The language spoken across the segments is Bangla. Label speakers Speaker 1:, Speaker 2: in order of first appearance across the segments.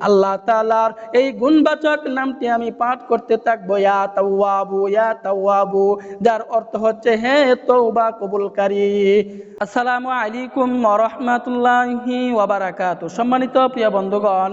Speaker 1: আল্লাহ তালার এই গুণবাচক নামটি আমি পাঠ করতে থাকব, ইয়া তাওয়াবু ইয়া তাওয়াবু যার অর্থ হচ্ছে, হে বা কবুলকারী আসসালামু আলাইকুম ওয়া রাহমাতুল্লাহি ওয়া সম্মানিত প্রিয় বন্ধুগণ,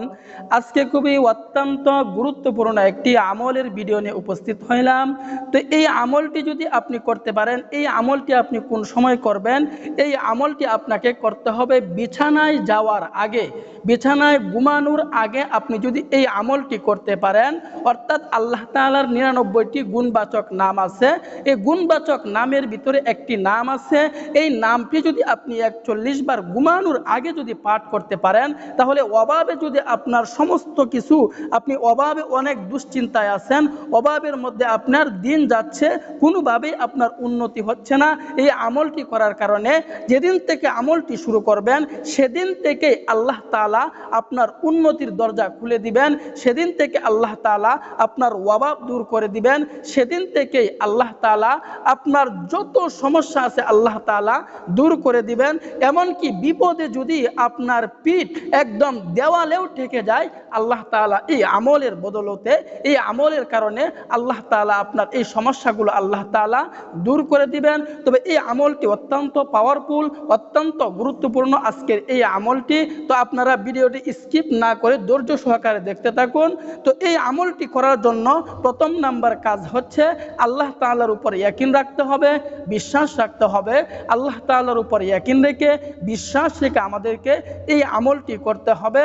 Speaker 1: আজকে খুবই অত্যন্ত গুরুত্বপূর্ণ একটি আমলের ভিডিও নিয়ে উপস্থিত হইলাম। তো এই আমলটি যদি আপনি করতে পারেন, এই আমলটি আপনি কোন সময় করবেন? এই আমলটি আপনাকে করতে হবে বিছানায় যাওয়ার আগে। বিছানায় ঘুমানোর আগে আপনি যদি এই আমলটি করতে পারেন, অর্থাৎ আল্লাহ তাআলার নিরানব্বইটি গুণবাচক নাম আছে। এই গুণবাচক নামের ভিতরে একটি নাম আছে। এই নামটি যদি আপনি একচল্লিশ বার ঘুমানোর আগে যদি পাঠ করতে পারেন, তাহলে অভাবে যদি আপনার সমস্ত কিছু, আপনি অভাবে অনেক দুশ্চিন্তায় আছেন অভাবের মধ্যে আপনার দিন যাচ্ছে, কোনোভাবেই আপনার উন্নতি হচ্ছে না। এই আমলটি করার কারণে যেদিন থেকে আমলটি শুরু করবেন, সেদিন থেকে আল্লাহ তাআলা আপনার উন্নতির দরজা খুলে দিবেন। সেদিন থেকে আল্লাহ তালা আপনার অভাব দূর করে দিবেন। সেদিন থেকেই আল্লাহ তালা আপনার যত সমস্যা আছে, আল্লাহ তাআলা দূর করে দিবেন, এমনকি বিপদে যদি আপনার পিঠ একদম দেওয়ালেও ঠেকে যায়, আল্লাহ তাআলা এই আমলের বদলতে, এই আমলের কারণে আল্লাহ তাআলা আপনার এই সমস্যাগুলো আল্লাহ তাআলা দূর করে দিবেন। তবে এই আমলটি অত্যন্ত পাওয়ারফুল অত্যন্ত গুরুত্বপূর্ণ আজকের এই আমলটি। তো আপনারা ভিডিওটি স্কিপ না করে ধৈর্য সহকারে দেখতে থাকুন। তো এই আমলটি করার জন্য প্রথম নাম্বার কাজ হচ্ছে, আল্লাহ তাআলার উপর ইয়াকিন রাখতে হবে, বিশ্বাস রাখতে হবে। আল্লাহ তাআলার উপর ইয়াকিন রেখে, বিশ্বাস রেখে আমাদেরকে এই আমলটি করতে হবে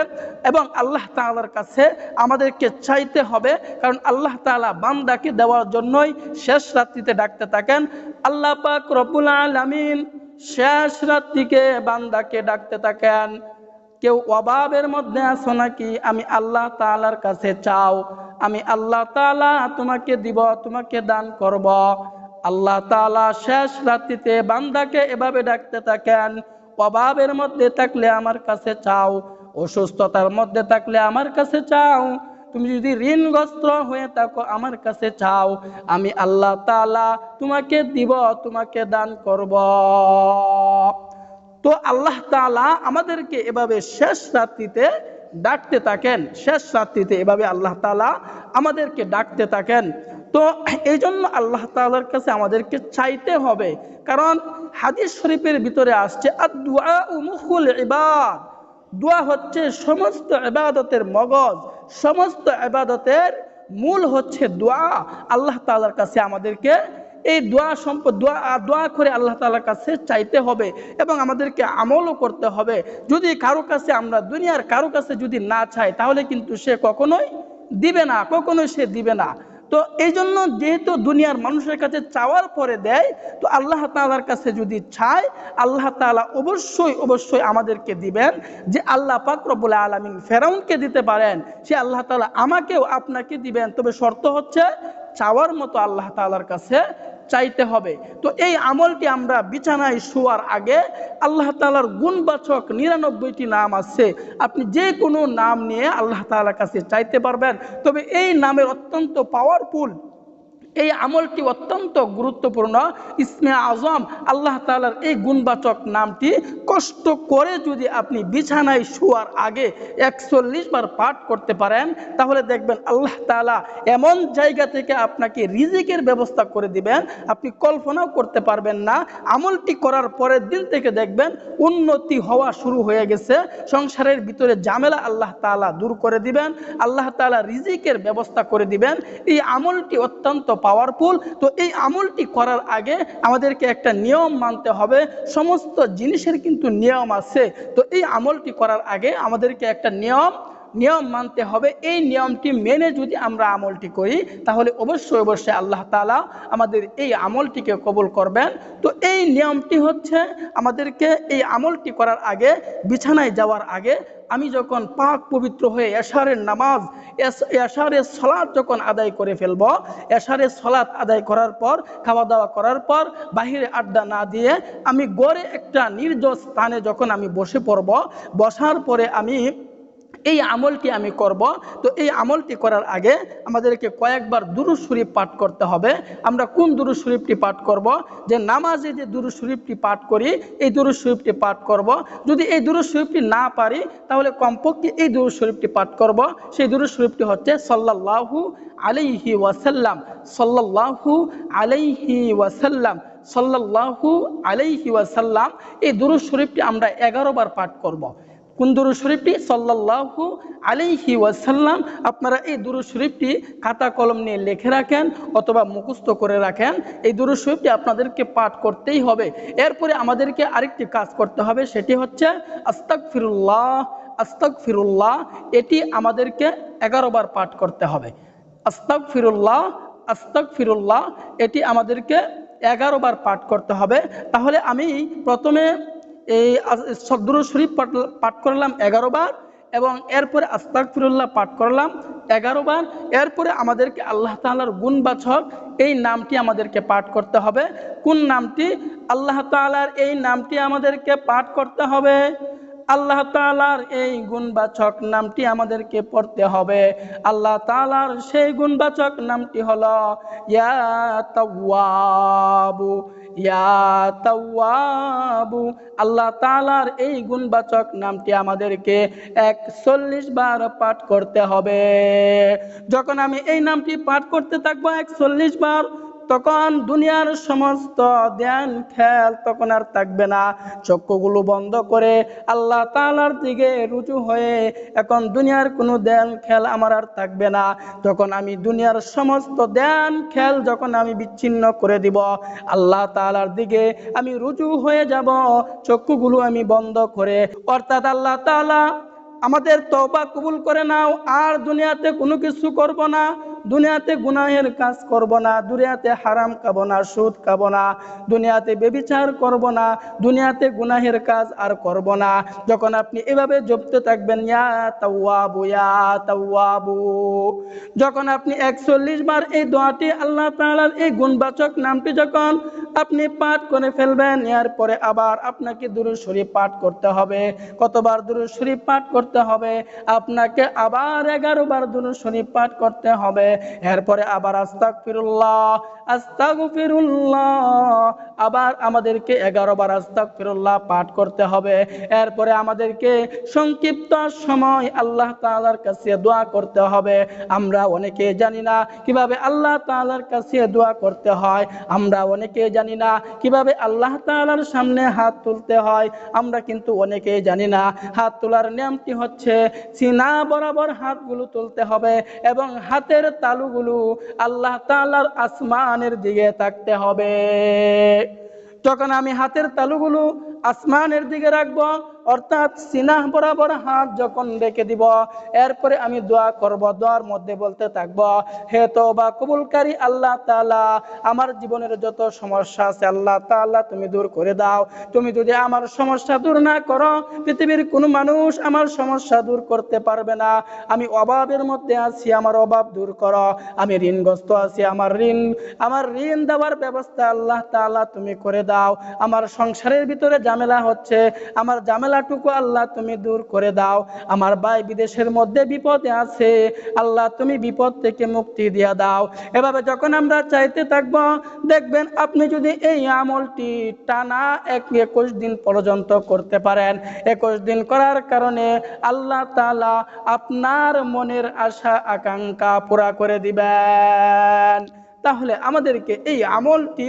Speaker 1: এবং আল্লাহ তাআলার কাছে আমাদেরকে চাইতে হবে। কারণ আল্লাহ তাআলা বান্দাকে দেওয়ার জন্যই শেষ রাত্রিতে ডাকতে থাকেন। আল্লাহ পাক রব্বুল আলামিন শেষ রাত্রিকে বান্দাকে ডাকতে থাকেন। কেউ অভাবের মধ্যে আছো নাকি? আমি আল্লাহ তাআলার কাছে চাও। আমি আল্লাহ তাআলা তোমাকে দিব, তোমাকে দান করব। আল্লাহ তাআলা শেষ রাত্রিতে বান্দাকে এভাবে ডাকতে থাকেন, অভাবের মধ্যে থাকলে আমার কাছে চাও, অসুস্থতার মধ্যে থাকলে আমার কাছে চাও, তুমি যদি ঋণগ্রস্ত হয়ে থাকো আমার কাছে চাও, আমি আল্লাহ তাআলা তোমাকে দিব, তোমাকে দান করব। তো আল্লাহ তালা আমাদেরকে এভাবে শেষ রাত্রিতে ডাকতে থাকেন, শেষ রাত্রিতে এভাবে আল্লাহ তালা আমাদেরকে ডাকতে থাকেন। তো এই জন্য আল্লাহ তাআলার কাছে আমাদেরকে চাইতে হবে। কারণ হাদিস শরীফের ভিতরে আসছে ইবাদ। দোয়া হচ্ছে সমস্ত ইবাদতের মগজ, সমস্ত ইবাদতের মূল হচ্ছে দোয়া। আল্লাহ তাআলার কাছে আমাদেরকে এই দোয়া সম্পদ দোয়া দোয়া করে আল্লাহ তাআলার কাছে চাইতে হবে এবং আমাদেরকে আমলও করতে হবে। যদি কারও কাছে আমরা, দুনিয়ার কারও কাছে যদি না চাই, তাহলে কিন্তু সে কখনোই দিবে না, কখনোই সে দিবে না। তো এই জন্য যেহেতু দুনিয়ার মানুষের কাছে চাওয়ার পরে দেয়, তো আল্লাহ তালার কাছে যদি চায়, আল্লাহ তালা অবশ্যই অবশ্যই আমাদেরকে দিবেন যে আল্লাহ পাক রব্বুল আলামিন ফেরাউনকে দিতে পারেন। সে আল্লাহ তালা আমাকেও আপনাকে দিবেন। তবে শর্ত হচ্ছে, চাওয়ার মতো আল্লাহ তালার কাছে চাইতে হবে। তো এই আমলটি আমরা বিছানায় শোয়ার আগে আল্লাহ তালার গুণবাচক নিরানব্বইটি নাম আছে। আপনি যে কোনো নাম নিয়ে আল্লাহ তালার কাছে চাইতে পারবেন। তবে এই নামের অত্যন্ত পাওয়ারফুল এই আমলটি অত্যন্ত গুরুত্বপূর্ণ। ইসমে আজম আল্লাহ তাআলার এই গুণবাচক নামটি কষ্ট করে যদি আপনি বিছানায় শোয়ার আগে একচল্লিশ বার পাঠ করতে পারেন, তাহলে দেখবেন আল্লাহ তাআলা এমন জায়গা থেকে আপনাকে রিজিকের ব্যবস্থা করে দিবেন। আপনি কল্পনাও করতে পারবেন না। আমলটি করার পরের দিন থেকে দেখবেন উন্নতি হওয়া শুরু হয়ে গেছে। সংসারের ভিতরে ঝামেলা আল্লাহ তাআলা দূর করে দিবেন। আল্লাহ তাআলা রিজিকের ব্যবস্থা করে দিবেন। এই আমলটি অত্যন্ত পাওয়ারফুল তো এই আমলটি করার আগে আমাদেরকে একটা নিয়ম মানতে হবে। সমস্ত জিনিসের কিন্তু নিয়ম আছে। তো এই আমলটি করার আগে আমাদেরকে একটা নিয়ম নিয়ম মানতে হবে। এই নিয়মটি মেনে যদি আমরা আমলটি করি, তাহলে অবশ্যই অবশ্যই আল্লাহ তাআলা আমাদের এই আমলটিকে কবুল করবেন। তো এই নিয়মটি হচ্ছে আমাদেরকে এই আমলটি করার আগে, বিছানায় যাওয়ার আগে আমি যখন পাক পবিত্র হয়ে এশারের নামাজ এশারের সলাদ যখন আদায় করে ফেলব, এশারের সলাদ আদায় করার পর খাওয়া দাওয়া করার পর, বাহিরে আড্ডা না দিয়ে আমি গড়ে একটা নির্জন স্থানে যখন আমি বসে পড়ব, বসার পরে আমি এই আমলটি আমি করব। তো এই আমলটি করার আগে আমাদেরকে কয়েকবার দুরুদ শরীফ পাঠ করতে হবে। আমরা কোন দুরুদ শরীফটি পাঠ করব? যে নামাজে যে দুরুদ শরীফটি পাঠ করি, এই দুরুদ শরীফটি পাঠ করব। যদি এই দুরুদ শরীফটি না পারি, তাহলে কমপক্ষে এই দুরুদ শরীফটি পাঠ করব। সেই দুরুদ শরীফটি হচ্ছে সাল্লাল্লাহু আলাইহি ওয়াসাল্লাম। সাল্লাল্লাহু আলাইহি ওয়াসাল্লাম। সাল্লাল্লাহু আলাইহি ওয়াসাল্লাম। এই দুরুদ শরীফটি আমরা এগারো বার পাঠ করব। কোন দুরুদ শরীফটি? সাল্লাল্লাহু আলাইহি ওয়াসাল্লাম। আপনারা এই দুরু শরীফটি খাতা কলম নিয়ে লিখে রাখেন অথবা মুখস্থ করে রাখেন। এই দুরু শরীফটি আপনাদেরকে পাঠ করতেই হবে। এরপরে আমাদেরকে আরেকটি কাজ করতে হবে, সেটি হচ্ছে আস্তাগফিরুল্লাহ আস্তাগফিরুল্লাহ। এটি আমাদেরকে এগারো বার পাঠ করতে হবে। আস্তাগফিরুল্লাহ আস্তাগফিরুল্লাহ। এটি আমাদেরকে এগারো বার পাঠ করতে হবে। তাহলে আমি প্রথমে এই সদরুল শরীফ পাঠ করলাম এগারো বার এবং এরপরে আস্তাক ফিরুল্লাহ পাঠ করলাম এগারো বার। এরপরে আমাদেরকে আল্লাহ তাআলার গুণবাচক এই নামটি আমাদেরকে পাঠ করতে হবে। কোন নামটি? আল্লাহ তাআলার এই নামটি আমাদেরকে পাঠ করতে হবে। আল্লাহ তাআলার এই গুণবাচক নামটি আমাদেরকে পড়তে হবে। আল্লাহ তাআলার সেই গুণবাচক নামটি হলো ইয়া তাওয়াবু। ইয়া তাওয়াবু, আল্লাহ তালার এই গুণবাচক নামটি আমাদেরকে একচল্লিশ বার পাঠ করতে হবে। যখন আমি এই নামটি পাঠ করতে থাকব একচল্লিশ বার তখন দুনিয়ার সমস্ত ধ্যান খেয়াল তখন আর থাকবে না। চক্ষুগুলো বন্ধ করে আল্লাহ তালার দিকে রুজু হয়ে এখন দুনিয়ার কোনো ধ্যান খেল আমার আর থাকবে না। যখন আমি দুনিয়ার সমস্ত ধ্যান খেল যখন আমি বিচ্ছিন্ন করে দিব, আল্লাহ তালার দিকে আমি রুজু হয়ে যাব, চক্ষুগুলো আমি বন্ধ করে। অর্থাৎ আল্লাহ তালা আমাদের তওবা কবুল করে নাও, আর দুনিয়াতে কোনো কিছু করব না। দুনিয়াতে গুনাহের কাজ করব না, দুনিয়াতে হারাম খাব না, সুদ খাব না, দুনিয়াতে বেবিচার করব না, দুনিয়াতে গুনাহের কাজ আর করব না। যখন আপনি এভাবে জপতে থাকবেন, ইয়া তাওয়াবু ইয়া তাওয়াবু। যখন আপনি একচল্লিশ বার এই দোয়াটি আল্লাহ তাআলার এই গুণবাচক নামটি যখন আপনি পাঠ করে ফেলবেন, এরপরে আবার আপনাকে দুরুদ শরীফ পাঠ করতে হবে। কতবার দুরুদ শরীফ পাঠ করতে হবে? আপনাকে আবার এগারো বার দুরুদ শরীফ পাঠ করতে হবে। এরপরে আবার আস্তাক ফিরুল্লাহ আস্তাক ফিরুল্লাহ আবার আমাদেরকে এগারো বার আস্তাক ফিরুল্লাহ পাঠ করতে হবে। এরপরে আমাদেরকে সংক্ষিপ্ত সময় আল্লাহ তাআলার কাছে দোয়া করতে হবে। আমরা অনেকে জানি না কীভাবে আল্লাহ তাআলার কাছে দোয়া করতে হয়। আমরা অনেকে জানি না কীভাবে আল্লাহ তাআলার সামনে হাত তুলতে হয়। আমরা কিন্তু অনেকে জানি না। হাত তোলার নিয়মটি হচ্ছে সিনা বরাবর হাতগুলো তুলতে হবে এবং হাতের তালুগুলো আল্লাহ তাআলার আসমানের দিকে থাকতে হবে। যখন আমি হাতের তালুগুলো আসমানের দিকে রাখব অর্থাৎ সিনাহ বরাবর হাত যখন রেখে দিব, এরপরে আমি দোয়া করব, দোয়ার মধ্যে বলতে থাকব, হে তো বা কবুলকারী আল্লাহ তালা আমার জীবনের যত সমস্যা আছে আল্লাহ তাআলা তুমি দূর করে দাও। তুমি যদি আমার সমস্যা দূর না করো, পৃথিবীর কোনো মানুষ আমার সমস্যা দূর করতে পারবে না। আমি অভাবের মধ্যে আছি, আমার অভাব দূর করো। আমি ঋণগ্রস্ত আছি, আমার ঋণ আমার ঋণ দেওয়ার ব্যবস্থা আল্লাহ তাআলা তুমি করে দাও। আমার সংসারের ভিতরে ঝামেলা হচ্ছে, আমার ঝামেলাটুকু আল্লাহ তুমি দূর করে দাও। আমার ভাই বিদেশের মধ্যে বিপদে আছে, আল্লাহ তুমি বিপদ থেকে মুক্তি দিয়া দাও। এভাবে যখন আমরা চাইতে থাকব, দেখবেন আপনি যদি এই আমলটি টানা এক একুশ দিন পর্যন্ত করতে পারেন। একুশ দিন করার কারণে আল্লাহ তালা আপনার মনের আশা, আকাঙ্ক্ষা পুরা করে দিবেন। তাহলে আমাদেরকে এই আমলটি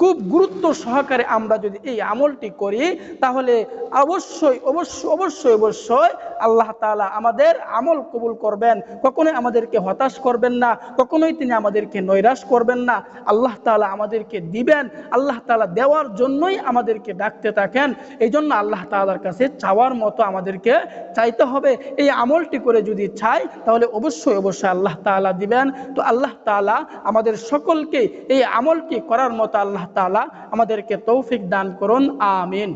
Speaker 1: খুব গুরুত্ব সহকারে আমরা যদি এই আমলটি করি, তাহলে অবশ্যই অবশ্যই অবশ্যই অবশ্যই আল্লাহ তাআলা আমাদের আমল কবুল করবেন। কখনোই আমাদেরকে হতাশ করবেন না, কখনোই তিনি আমাদেরকে নৈরাশ করবেন না। আল্লাহ তাআলা আমাদেরকে দিবেন, আল্লাহ তালা দেওয়ার জন্যই আমাদেরকে ডাকতে থাকেন। এই জন্য আল্লাহ তালার কাছে চাওয়ার মতো আমাদেরকে চাইতে হবে। এই আমলটি করে যদি চাই, তাহলে অবশ্যই অবশ্যই আল্লাহ তাআলা দিবেন। তো আল্লাহ তাআলা আমাদের সকলকে এই আমলটি করার মতো আল্লাহ তাআলা আমাদেরকে তৌফিক দান করুন আমিন।